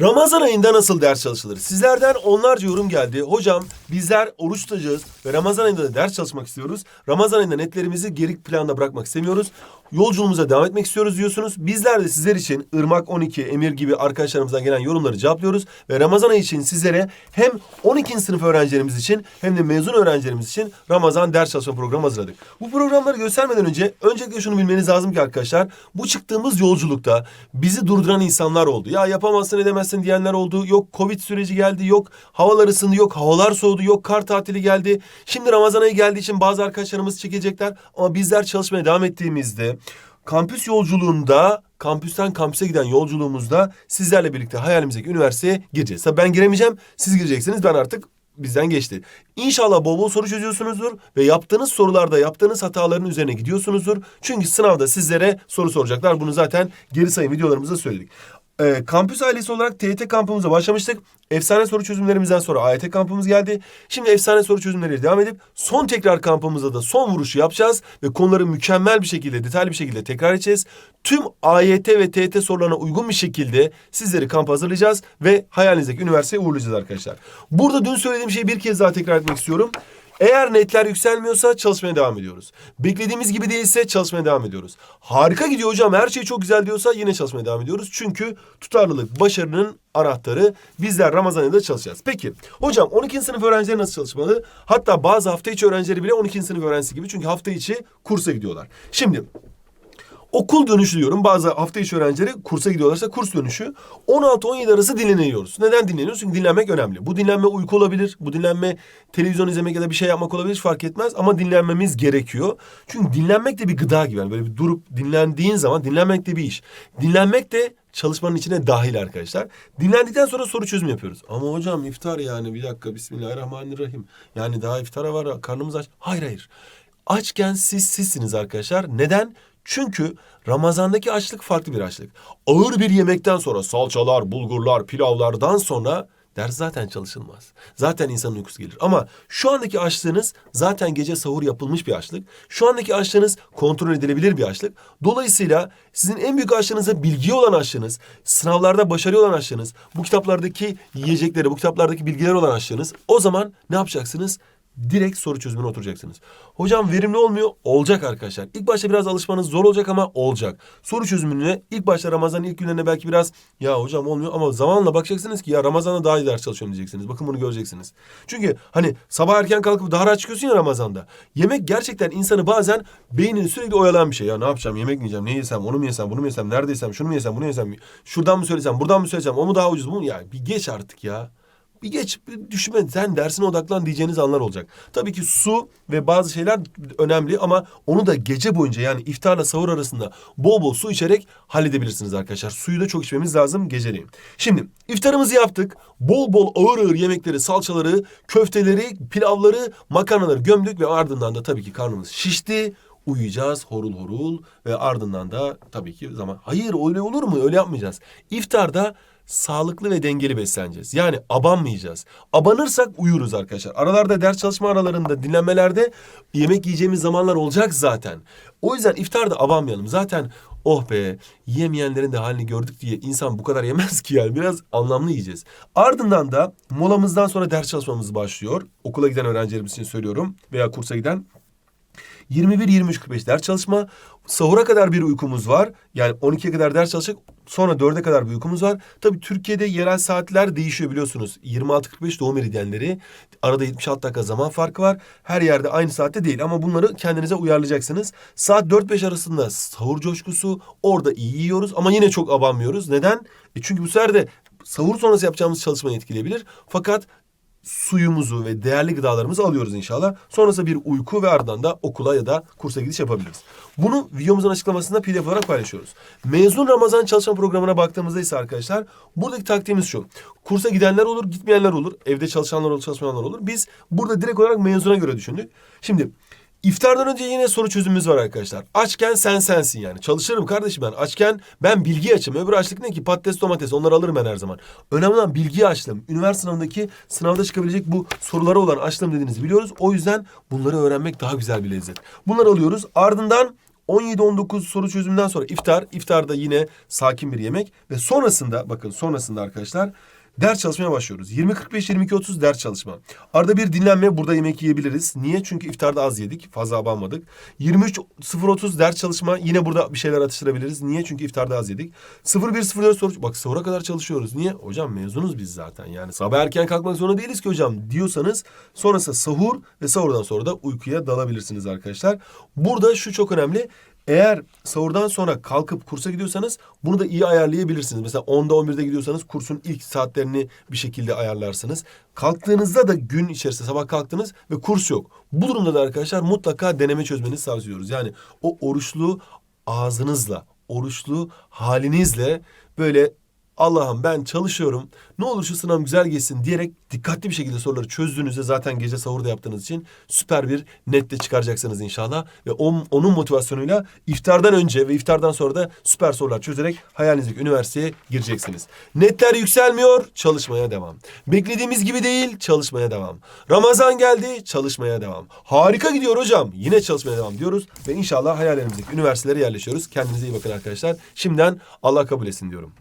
Ramazan ayında nasıl ders çalışılır? Sizlerden onlarca yorum geldi. Hocam bizler oruç tutacağız ve Ramazan ayında da ders çalışmak istiyoruz. Ramazan ayında netlerimizi geri planda bırakmak istemiyoruz. Yolculuğumuza devam etmek istiyoruz diyorsunuz. Bizler de sizler için Irmak 12, Emir gibi arkadaşlarımızdan gelen yorumları cevaplıyoruz. Ve Ramazan ayı için sizlere hem 12. sınıf öğrencilerimiz için hem de mezun öğrencilerimiz için Ramazan ders çalışma programı hazırladık. Bu programları göstermeden önce öncelikle şunu bilmeniz lazım ki arkadaşlar bu çıktığımız yolculukta bizi durduran insanlar oldu. Ya yapamazsın edemezsin diyenler oldu. Yok Covid süreci geldi. Yok havalar ısındı. Yok havalar soğudu. Yok kar tatili geldi. Şimdi Ramazan ayı geldiği için bazı arkadaşlarımız çekecekler. Ama bizler çalışmaya devam ettiğimizde kampüs yolculuğunda kampüsten kampüse giden yolculuğumuzda sizlerle birlikte hayalimizdeki üniversiteye gireceğiz. Tabii ben giremeyeceğim. Siz gireceksiniz. Ben artık bizden geçti. İnşallah bol bol soru çözüyorsunuzdur ve yaptığınız sorularda yaptığınız hataların üzerine gidiyorsunuzdur. Çünkü sınavda sizlere soru soracaklar. Bunu zaten geri sayım videolarımızda söyledik. Ee, kampüs ailesi olarak TYT kampımıza başlamıştık. Efsane soru çözümlerimizden sonra AYT kampımız geldi. Şimdi efsane soru çözümleriyle devam edip son tekrar kampımızda da son vuruşu yapacağız ve konuları mükemmel bir şekilde, detaylı bir şekilde tekrar edeceğiz. Tüm AYT ve TYT sorularına uygun bir şekilde sizleri kampa hazırlayacağız ve hayalinizdeki üniversiteye uğurlayacağız arkadaşlar. Burada dün söylediğim şeyi bir kez daha tekrar etmek istiyorum. Eğer netler yükselmiyorsa çalışmaya devam ediyoruz. Beklediğimiz gibi değilse çalışmaya devam ediyoruz. Harika gidiyor hocam her şey çok güzel diyorsa yine çalışmaya devam ediyoruz. Çünkü tutarlılık başarının anahtarı bizler Ramazan ayında çalışacağız. Peki hocam 12. sınıf öğrencileri nasıl çalışmalı? Hatta bazı hafta içi öğrencileri bile 12. sınıf öğrencisi gibi çünkü hafta içi kursa gidiyorlar. Şimdi Okul dönüşü diyorum. Bazı hafta içi öğrencileri kursa gidiyorlarsa kurs dönüşü 16-17 arası dinleniyoruz. Neden dinleniyoruz? Çünkü dinlenmek önemli. Bu dinlenme uyku olabilir. Bu dinlenme televizyon izlemek ya da bir şey yapmak olabilir. Fark etmez ama dinlenmemiz gerekiyor. Çünkü dinlenmek de bir gıda gibi. Yani böyle bir durup dinlendiğin zaman dinlenmek de bir iş. Dinlenmek de çalışmanın içine dahil arkadaşlar. Dinlendikten sonra soru çözümü yapıyoruz. Ama hocam iftar yani bir dakika bismillahirrahmanirrahim. Yani daha iftara var karnımız aç. Hayır hayır. Açken siz sizsiniz arkadaşlar. Neden? Çünkü Ramazan'daki açlık farklı bir açlık. Ağır bir yemekten sonra salçalar, bulgurlar, pilavlardan sonra ders zaten çalışılmaz. Zaten insanın uykusu gelir. Ama şu andaki açlığınız zaten gece sahur yapılmış bir açlık. Şu andaki açlığınız kontrol edilebilir bir açlık. Dolayısıyla sizin en büyük açlığınıza bilgi olan açlığınız, sınavlarda başarılı olan açlığınız, bu kitaplardaki yiyecekleri, bu kitaplardaki bilgiler olan açlığınız o zaman ne yapacaksınız? Direkt soru çözümüne oturacaksınız. Hocam verimli olmuyor. Olacak arkadaşlar. İlk başta biraz alışmanız zor olacak ama olacak. Soru çözümüne ilk başta Ramazan'ın ilk günlerine belki biraz ya hocam olmuyor ama zamanla bakacaksınız ki ya Ramazan'da daha iyi ders çalışıyorum diyeceksiniz. Bakın bunu göreceksiniz. Çünkü hani sabah erken kalkıp daha rahat çıkıyorsun ya Ramazan'da. Yemek gerçekten insanı bazen beynini sürekli oyalayan bir şey. Ya ne yapacağım? Yemek mi yiyeceğim? Ne yesem? Onu mu yesem? Bunu mu yesem? Nerede yesem? Şunu mu yesem? Bunu mu yesem? Şuradan mı söylesem? Buradan mı söylesem? O mu daha ucuz? Bu mu? Ya bir geç artık ya. Bir geç, bir düşünme, sen dersine odaklan diyeceğiniz anlar olacak. Tabii ki su ve bazı şeyler önemli ama onu da gece boyunca yani iftarla sahur arasında bol bol su içerek halledebilirsiniz arkadaşlar. Suyu da çok içmemiz lazım geceleyin. Şimdi iftarımızı yaptık. Bol bol ağır ağır yemekleri, salçaları, köfteleri, pilavları, makarnaları gömdük ve ardından da tabii ki karnımız şişti uyuyacağız horul horul ve ardından da tabii ki zaman. Hayır öyle olur mu? Öyle yapmayacağız. İftarda sağlıklı ve dengeli besleneceğiz. Yani abanmayacağız. Abanırsak uyuruz arkadaşlar. Aralarda ders çalışma aralarında dinlenmelerde yemek yiyeceğimiz zamanlar olacak zaten. O yüzden iftarda abanmayalım. Zaten oh be yemeyenlerin de halini gördük diye insan bu kadar yemez ki yani. Biraz anlamlı yiyeceğiz. Ardından da molamızdan sonra ders çalışmamız başlıyor. Okula giden öğrencilerimiz için söylüyorum veya kursa giden 21-23-45 ders çalışma. Sahura kadar bir uykumuz var. Yani 12'ye kadar ders çalışacak. Sonra 4'e kadar bir uykumuz var. Tabii Türkiye'de yerel saatler değişiyor biliyorsunuz. 26-45 doğum meridyenleri. Arada 76 dakika zaman farkı var. Her yerde aynı saatte değil ama bunları kendinize uyarlayacaksınız. Saat 4-5 arasında sahur coşkusu. Orada iyi yiyoruz ama yine çok abanmıyoruz. Neden? E çünkü bu sefer de sahur sonrası yapacağımız çalışmayı etkileyebilir. Fakat suyumuzu ve değerli gıdalarımızı alıyoruz inşallah. Sonrasında bir uyku ve ardından da okula ya da kursa gidiş yapabiliriz. Bunu videomuzun açıklamasında pdf olarak paylaşıyoruz. Mezun Ramazan çalışma programına baktığımızda ise arkadaşlar buradaki taktiğimiz şu. Kursa gidenler olur, gitmeyenler olur. Evde çalışanlar olur, çalışmayanlar olur. Biz burada direkt olarak mezuna göre düşündük. Şimdi İftardan önce yine soru çözümümüz var arkadaşlar. Açken sen sensin yani. Çalışırım kardeşim ben. Açken ben bilgi açım. Öbür açlık ne ki? Patates, domates. Onları alırım ben her zaman. Önemli olan bilgi açlım. Üniversite sınavındaki sınavda çıkabilecek bu sorulara olan açlım dediğinizi biliyoruz. O yüzden bunları öğrenmek daha güzel bir lezzet. Bunları alıyoruz. Ardından 17-19 soru çözümünden sonra iftar. İftarda yine sakin bir yemek. Ve sonrasında bakın sonrasında arkadaşlar ders çalışmaya başlıyoruz. 20-45-22-30 ders çalışma. Arada bir dinlenme burada yemek yiyebiliriz. Niye? Çünkü iftarda az yedik. Fazla abanmadık. 23-0-30 ders çalışma. Yine burada bir şeyler atıştırabiliriz. Niye? Çünkü iftarda az yedik. 01-04 soru. Bak sahura kadar çalışıyoruz. Niye? Hocam mezunuz biz zaten. Yani sabah erken kalkmak zorunda değiliz ki hocam diyorsanız sonrasında sahur ve sahurdan sonra da uykuya dalabilirsiniz arkadaşlar. Burada şu çok önemli. Eğer sahurdan sonra kalkıp kursa gidiyorsanız bunu da iyi ayarlayabilirsiniz. Mesela 10'da 11'de gidiyorsanız kursun ilk saatlerini bir şekilde ayarlarsınız. Kalktığınızda da gün içerisinde sabah kalktınız ve kurs yok. Bu durumda da arkadaşlar mutlaka deneme çözmenizi tavsiye ediyoruz. Yani o oruçlu ağzınızla, oruçlu halinizle böyle Allah'ım ben çalışıyorum. Ne olur şu sınav güzel geçsin diyerek dikkatli bir şekilde soruları çözdüğünüzde zaten gece sahurda yaptığınız için süper bir nette çıkaracaksınız inşallah. Ve on- onun motivasyonuyla iftardan önce ve iftardan sonra da süper sorular çözerek hayalinizdeki üniversiteye gireceksiniz. Netler yükselmiyor, çalışmaya devam. Beklediğimiz gibi değil, çalışmaya devam. Ramazan geldi, çalışmaya devam. Harika gidiyor hocam, yine çalışmaya devam diyoruz. Ve inşallah hayallerimizdeki üniversitelere yerleşiyoruz. Kendinize iyi bakın arkadaşlar. Şimdiden Allah kabul etsin diyorum.